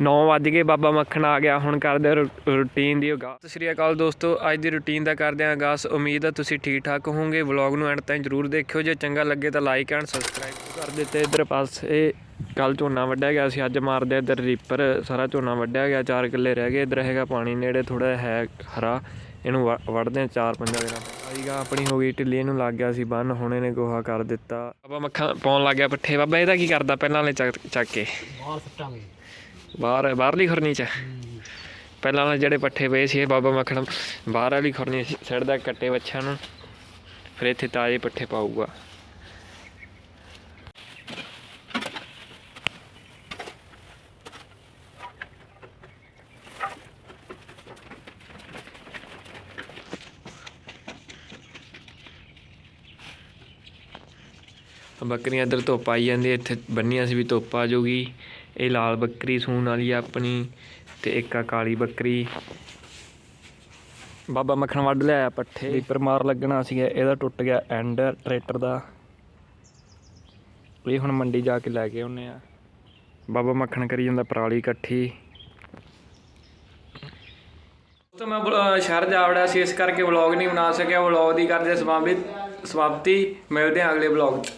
9 ਵੱਜ ਗਏ, ਬਾਬਾ ਮੱਖਣ ਆ ਗਿਆ, ਹੁਣ ਕਰਦੇ ਹਾਂ ਰੂ- ਰੂਟੀਨ ਦੀ ਉਗਾ ਸਤਿ ਸ਼੍ਰੀ ਅਕਾਲ ਦੋਸਤੋ, ਅੱਜ ਦੀ ਰੂਟੀਨ ਦਾ ਕਰਦੇ ਹਾਂ ਆਗਾਜ਼। ਉਮੀਦ ਹੈ ਤੁਸੀਂ ਠੀਕ ਠਾਕ ਹੋਵੋਗੇ, ਵਲੌਗ ਨੂੰ ਐਂਡ ਤਾਈਂ ਜਰੂਰ ਦੇਖਿਓ, ਜੇ ਚੰਗਾ ਲੱਗੇ ਤਾਂ ਲਾਈਕ ਐਂਡ ਸਬਸਕ੍ਰਾਈਬ ਕਰ ਦਿੱਤੇ ਇਧਰ ਪਾਸੇ। ਕੱਲ ਝੋਨਾ ਵੱਢਿਆ ਗਿਆ ਸੀ, ਅੱਜ ਮਾਰਦੇ ਇਧਰ ਰੀਪਰ, ਸਾਰਾ ਝੋਨਾ ਵੱਢਿਆ ਗਿਆ 4 ਕਿੱਲੇ ਰਹਿ ਗਏ, ਇਧਰ ਹੈਗਾ ਪਾਣੀ ਨੇੜੇ ਥੋੜਾ ਹੈ ਹਰਾ, ਇਹਨੂੰ ਵ- ਵੱਢਦੇ ਹਾਂ 4-5 ਦਿਨਾਂ ਆਈਗਾ, ਆਪਣੀ ਹੋ ਗਈ ਢਿੱਲੀ, ਇਹਨੂੰ ਲੱਗ ਗਿਆ ਸੀ ਬੰਨ, ਹੁਣ ਇਹਨੇ ਗੋਹਾ ਕਰ ਦਿੱਤਾ। ਬਾਬਾ ਮੱਖਾਂ ਪਾਉਣ ਲੱਗ ਗਿਆ ਪੱਠੇ, ਬਾਬਾ ਇਹਦਾ ਕੀ ਕਰਦਾ, ਪਹਿਲਾਂ ਵਾਲੇ ਚੱਕ ਚੱਕ ਕੇ। ਬਾਹਰ ਸੱਟਾਂਗੇ। ਬਾਹਰ ਬਾਹਰਲੀ ਖੁਰਨੀ ਚ। ਪਹਿਲਾਂ ਵਾਲੇ ਜਿਹੜੇ ਪੱਠੇ ਪਏ ਸੀ ਇਹ ਬਾਬਾ ਮੱਖਣ, ਬਾਹਰ ਵਾਲੀ ਖੁਰਨੀ ਸਿੱਟਦਾ ਕੱਟੇ ਬੱਚਿਆਂ ਨੂੰ। ਫਿਰ ਇੱਥੇ ਤਾਜ਼ੇ ਪੱਠੇ ਪਾਊਗਾ। ਬੱਕਰੀਆਂ ਇੱਧਰ ਧੁੱਪ ਆਈ ਜਾਂਦੀ ਇੱਥੇ ਬੰਨੀਆਂ ਸੀ ਵੀ ਧੁੱਪ ਆ ਜਾਊਗੀ। ਇਹ ਲਾਲ ਬੱਕਰੀ ਸੂਣ ਵਾਲੀ ਆ ਆਪਣੀ ਤੇ ਇੱਕ ਆ ਕਾਲੀ ਬੱਕਰੀ। ਬਾਬਾ ਮੱਖਣ ਵੱਢ ਲਿਆਇਆ ਪੱਠੇ। ਰੀਪਰ ਮਾਰ ਲੱਗਣਾ ਸੀਗਾ ਇਹਦਾ ਟੁੱਟ ਗਿਆ ਐਂਡ ਟਰੈਕਟਰ ਦਾ। ਇਹ ਹੁਣ ਮੰਡੀ ਜਾ ਕੇ ਲੈ ਕੇ ਆਉਨੇ ਆ। ਬਾਬਾ ਮੱਖਣ ਕਰੀ ਜਾਂਦਾ ਪਰਾਲੀ ਇਕੱਠੀ। ਦੋਸਤੋ ਮੈਂ ਸ਼ਹਿਰ ਜਾ ਵੜਿਆ ਸੀ ਇਸ ਕਰਕੇ ਵਲੌਗ ਨਹੀਂ ਬਣਾ ਸਕਿਆ। ਵਲੌਗ ਦੀ ਕਰਦੇ ਸਮਾਪਤੀ ਮਿਲਦੇ ਹਾਂ ਅਗਲੇ ਵਲੌਗ 'ਚ।